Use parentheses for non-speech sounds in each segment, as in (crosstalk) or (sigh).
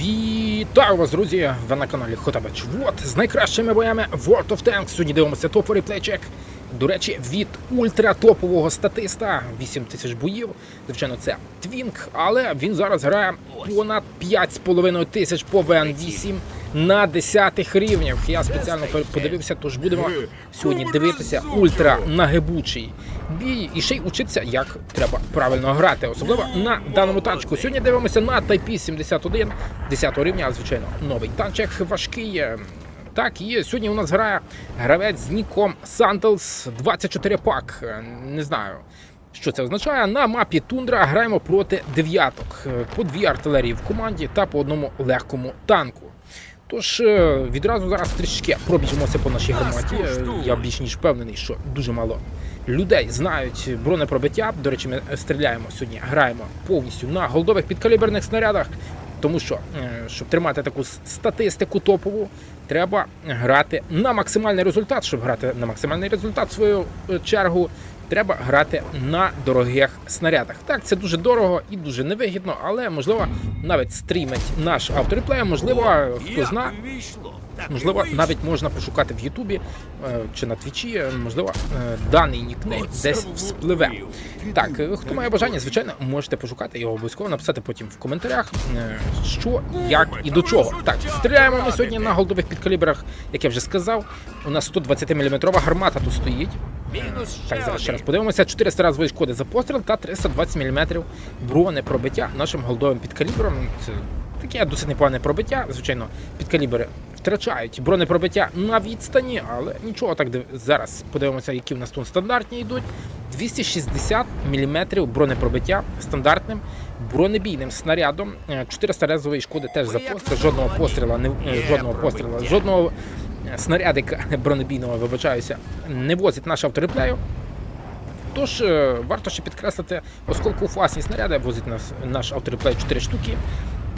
Вітаю вас, друзі! Ви на каналі Хотабач Вот з найкращими боями World of Tanks. Сьогодні дивимося топовий плейчек. До речі, від ультратопового статиста 8 тисяч боїв. Звичайно, це Твінк, але він зараз грає понад 5,5 тисяч по ВН8 на 10 рівнях. Я спеціально подивився, тож будемо сьогодні дивитися ультра нагибучий бій і ще й учитися, як треба правильно грати, особливо на даному танчику. Сьогодні дивимося на Type 71 10 рівня, звичайно, новий танчик важкий. Так, і сьогодні у нас грає гравець з ніком Sandals 24 пак. Е, Не знаю. Що це означає? На мапі Тундра граємо проти дев'яток. Е, По дві артилерії в команді та по одному легкому танку. Тож е, відразу зараз трішки пробіжимося по нашій громаді. Я більш ніж впевнений, що дуже мало людей знають бронепробиття. До речі, ми стріляємо сьогодні, граємо повністю на голдових підкаліберних снарядах. Тому що, е, щоб тримати таку статистику топову, треба грати на максимальний результат. Щоб грати на максимальний результат в свою е, чергу, треба грати на дорогих снарядах. Так, це дуже дорого і дуже невигідно, але можливо навіть стрімить наш автореплей, можливо, хто знає. Можливо, навіть можна пошукати в Ютубі е, чи на Твічі, е, можливо, е, даний нікнейм десь вспливе. Так, хто має бажання, звичайно, можете пошукати його обов'язково написати потім в коментарях, що, як і до чого. Так, стріляємо ми сьогодні на голдових підкалібрах, як я вже сказав. У нас 120 мм гармата тут стоїть. Так, зараз ще раз подивимося. 400 разової шкоди за постріл та 320 мм бронепробиття нашим голдовим підкалібром. Це таке досить непогане пробиття. Звичайно, підкалібри втрачають бронепробиття на відстані, але нічого так зараз подивимося, які в нас тут стандартні йдуть. 260 мм бронепробиття стандартним бронебійним снарядом. Е, 400 разової шкоди теж за постріл. Жодного постріла, не е, жодного постріла, жодного снарядика бронебійного, вибачаюся, не возить наш автореплею. Тож е, варто ще підкреслити, осколкофуасні снаряди возить нас наш автореплей 4 штуки.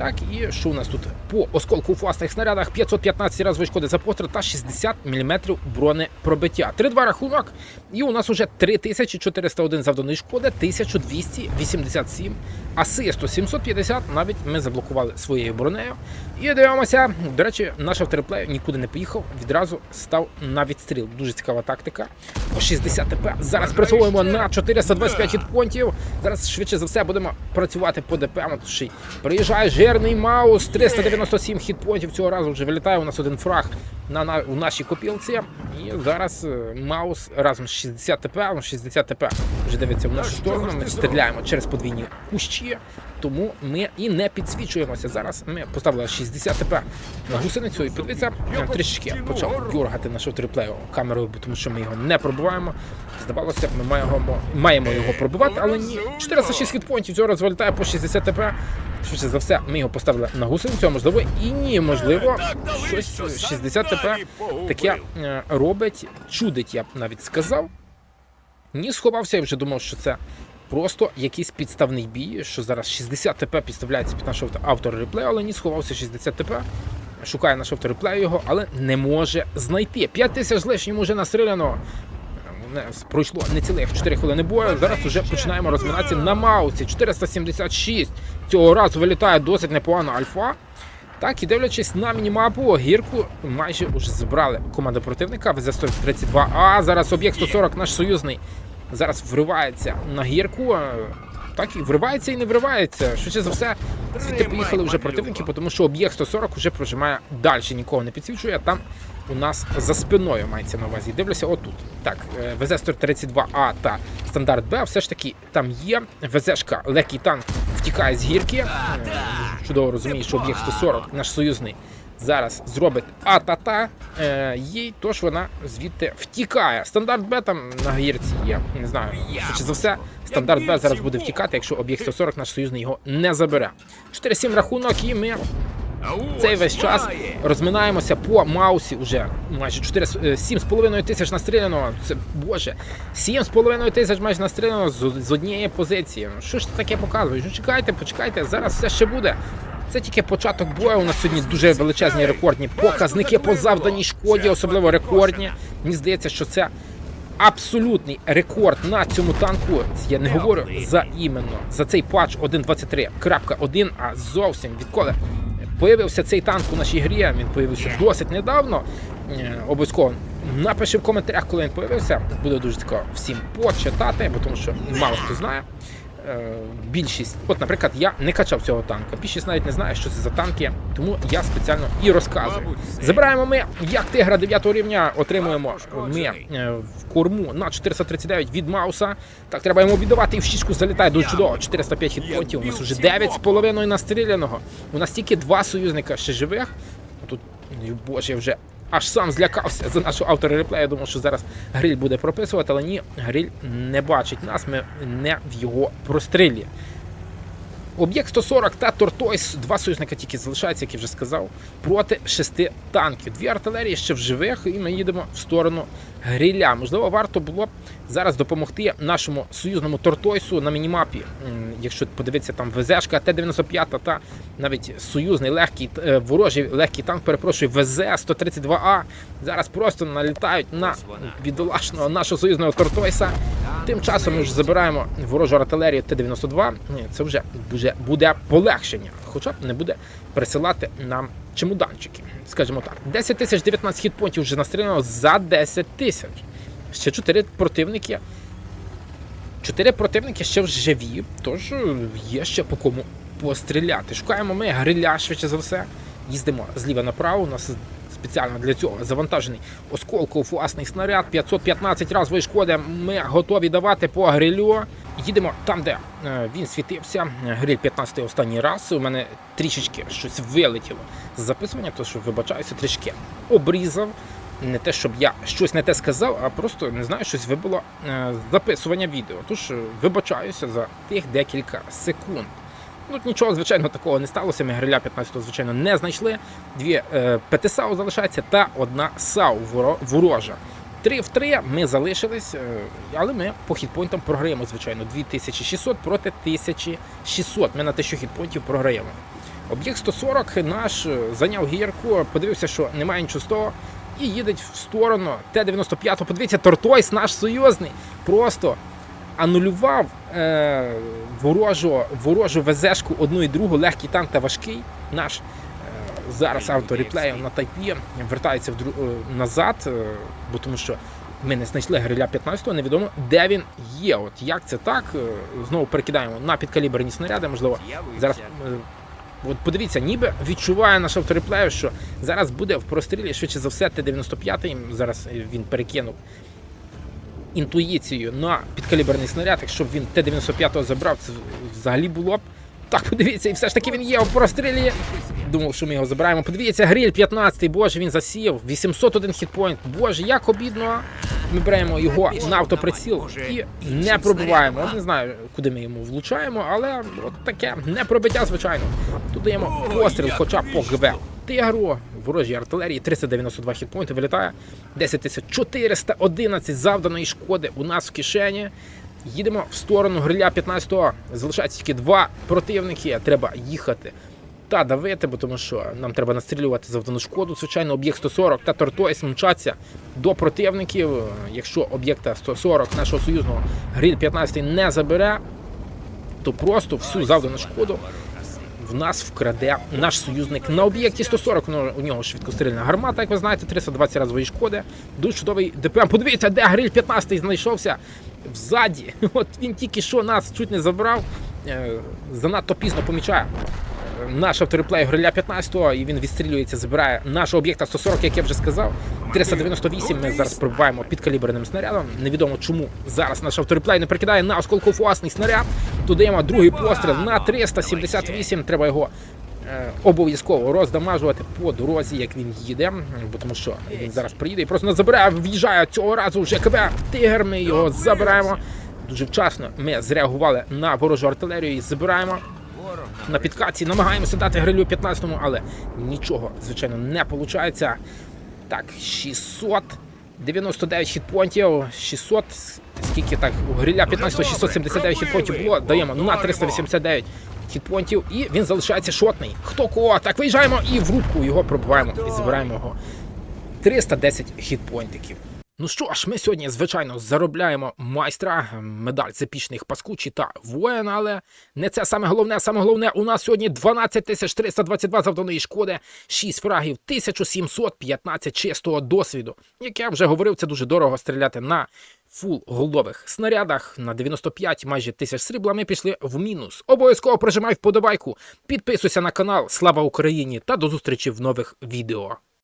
Так, і що у нас тут по осколку осколкофуасних снарядах 515 разової шкоди за постріл та 60 мм бронепробиття. 3-2 рахунок. І у нас уже 3401 завданої шкоди, 1287 асисту, 750 навіть ми заблокували своєю бронею. І дивимося. До речі, наш автореплей нікуди не поїхав, відразу став на відстріл. Дуже цікава тактика. По 60 ТП. Зараз працюємо на 425 хітпонтів. Зараз швидше за все будемо працювати по ДП. От Приїжджає жирний Маус, 397 хітпонтів. Цього разу вже вилітає у нас один фраг на, на у нашій копілці. І зараз е, Маус разом з 60 ТП, ну, 60 ТП вже дивиться в нашу сторону. Ми стріляємо через подвійні кущі, тому ми і не підсвічуємося. Зараз ми поставили 60 ТП на гусеницю і подивіться, е, трішки почав дергати нашу триплею камерою, тому що ми його не пробиваємо. Здавалося б, ми маємо, маємо його пробивати, але ні. 406 хітпонтів цього разу вилітає по 60 ТП. Швидше за все, ми його поставили на гусеницю, можливо і ні, можливо, щось 60 ТП таке е, робить, чудить, я б навіть сказав. Ні, сховався, я вже думав, що це просто якийсь підставний бій, що зараз 60 ТП підставляється під наш авто- автор реплею, але ні, сховався 60 ТП. Шукає наш автор реплею його, але не може знайти. 5 тисяч з лишнім уже настріляно. Не, Пройшло не цілих 4 хвилини бою. Зараз вже починаємо розминатися на Маусі. 476. Цього разу вилітає досить непогано альфа. Так, і дивлячись на мінімапу, гірку майже вже забрали команда противника ВЗ-132. А зараз об'єкт 140, наш союзний, зараз вривається на гірку. Е, Так, і вривається і не вривається. Швидше за все, звідти поїхали вже противники, тому що об'єкт 140 вже прожимає далі, нікого не підсвічує. а Там у нас за спиною мається на увазі. Дивлюся отут. Так, е, ВЗ-132А та стандарт Б, все ж таки там є. ВЗшка, легкий танк втікає з гірки. Чудово розуміє, що об'єкт 140, наш союзний, зараз зробить а-та-та е, їй, тож вона звідти втікає. Стандарт Б там на гірці є. Не знаю. Швидше за все, стандарт Б зараз буде втікати, якщо об'єкт 140 наш союзний його не забере. 4-7 рахунок, і ми цей весь час розминаємося по маусі уже майже 4, е, 7,5 тисяч настріляно. Це боже, 7,5 тисяч майже настріляно з, з однієї позиції. Ну що ж ти таке показуєш? Ну чекайте, почекайте, зараз все ще буде. Це тільки початок бою. У нас сьогодні дуже величезні рекордні показники по завданій шкоді, особливо рекордні. Мені здається, що це абсолютний рекорд на цьому танку. Я не говорю за іменно за цей патч 1.23.1, а зовсім відколи Появився цей танк у нашій грі, він появився досить недавно. Е, Обов'язково напиши в коментарях, коли він появився. Буде дуже цікаво всім почитати, бо тому що мало хто знає. Е, Більшість, от, наприклад, я не качав цього танка. Більшість навіть не знає, що це за танки, тому я спеціально і розказую. Забираємо ми як тигра 9 рівня, отримуємо ми е, в корму на 439 від Мауса. Так, треба йому віддавати і в щічку залітає дуже чудово. 405 хітпонтів. У нас вже 9,5 настріляного. У нас тільки два союзника ще живих. Тут, ну, боже, я вже аж сам злякався за нашого автора реплею. Думав, що зараз гриль буде прописувати, але ні, гриль не бачить нас, ми не в його прострілі. Об'єкт 140 та Тортойс, два союзника тільки залишаються, як я вже сказав, проти шести танків. Дві артилерії ще в живих, і ми їдемо в сторону гриля. Можливо, варто було б зараз допомогти нашому союзному Тортойсу на мінімапі. Якщо подивитися там ВЗшка Т-95 та навіть союзний легкий е, ворожий легкий танк, перепрошую, ВЗ-132А. Зараз просто налітають на бідолашного нашого союзного Тортойса. Тим часом ми вже забираємо ворожу артилерію Т-92. Це вже буде, полегшення, хоча б не буде присилати нам чемоданчики. Скажімо так, 10 тисяч 19 хітпонтів вже настріляно за 10 тисяч. Ще 4 противники. Чотири противники ще в живі, тож є ще по кому постріляти. Шукаємо ми гриля швидше за все. Їздимо зліва направо. У нас спеціально для цього завантажений осколков власний снаряд 515 разової шкоди. Ми готові давати по грилю. Їдемо там, де е, він світився. Гриль 15 останній раз. У мене трішечки щось вилетіло з записування, то що вибачаюся, трішки обрізав. Не те, щоб я щось не те сказав, а просто не знаю, щось вибило е, записування відео. Тож вибачаюся за тих декілька секунд. Ну, нічого, звичайно, такого не сталося. Ми гриля 15-го, звичайно, не знайшли. Дві е, ПТСАУ залишається та одна САУ воро- ворожа. Три в три ми залишились, е, але ми по хітпойнтам програємо, звичайно, 2600 проти 1600. Ми на 1000 хітпойнтів програємо. Об'єкт 140 наш е, зайняв гірку, подивився, що немає нічого з того, і їде в сторону Т-95. Подивіться, Тортойс, наш союзний, просто анулював е, ворожу, ворожу ВЗшку одну і другу, легкий танк та важкий. Наш е, зараз автореплеєм на тайпі вертається в дру- е, назад, е, бо тому що ми не знайшли гриля 15-го, невідомо, де він є. От як це так? Знову перекидаємо на підкаліберні снаряди, можливо, зараз. От подивіться, ніби відчуває наш автореплею, що зараз буде в прострілі швидше за все Т-95. Зараз він перекинув інтуїцією на підкаліберний снаряд. Якщо б він Т-95 забрав, це взагалі було б. Так, подивіться, і все ж таки він є в прострілі. Думав, що ми його забираємо. Подивіться, гриль 15, боже, він засів. 801 хітпойнт. Боже, як обідно. Ми беремо його на автоприціл і не пробиваємо. От Не знаю, куди ми йому влучаємо, але от таке не пробиття, звичайно. Тут даємо постріл, хоча б по ГВ. Тигру, ворожій артилерії, 392 хітпойнти вилітає. 10 411 завданої шкоди у нас в кишені. Їдемо в сторону гриля 15-го. Залишається тільки два противники. Треба їхати та давити, бо тому що нам треба настрілювати завдану шкоду. Звичайно, об'єкт 140 та Тортойс мчаться до противників. Якщо об'єкта 140 нашого союзного гриль 15 не забере, то просто всю завдану шкоду в нас вкраде наш союзник на об'єкті 140. ну, У нього швидкострільна гармата, як ви знаєте, 320 разової шкоди. Дуже чудовий ДПМ. Подивіться, де гриль 15 знайшовся взаді. (laughs) От він тільки що нас чуть не забрав. Е, Занадто пізно помічає. Наш автореплей гриля 15-го, і він відстрілюється, забирає нашого об'єкта 140, як я вже сказав. 398 ми зараз пробиваємо під каліберним снарядом. Невідомо чому зараз наш автореплей не прикидає на осколкофуасний снаряд. Тут даємо другий постріл на 378. Треба його е, обов'язково роздамажувати по дорозі, як він їде, бо тому що він зараз приїде і просто нас забирає, в'їжджає цього разу вже КВ Тигр. Ми його забираємо. Дуже вчасно ми зреагували на ворожу артилерію і забираємо. На підкаці намагаємося дати грилю 15-му, але нічого, звичайно, не виходить. Так, 699 хітпонтів, 600, скільки так, у гриля 15 679 хітпонтів було, даємо на 389 хітпонтів, і він залишається шотний. Хто кого? Так, виїжджаємо і в рубку його пробиваємо і забираємо його. 310 хітпонтиків. Ну що ж, ми сьогодні, звичайно, заробляємо майстра, медаль з епічних паскучі та воїн, але не це саме головне. Саме головне, у нас сьогодні 12 тисяч 322 завданої шкоди, 6 фрагів, 1715 чистого досвіду. Як я вже говорив, це дуже дорого стріляти на фул голдових снарядах. На 95 майже тисяч срібла ми пішли в мінус. Обов'язково прожимай вподобайку, підписуйся на канал. Слава Україні та до зустрічі в нових відео.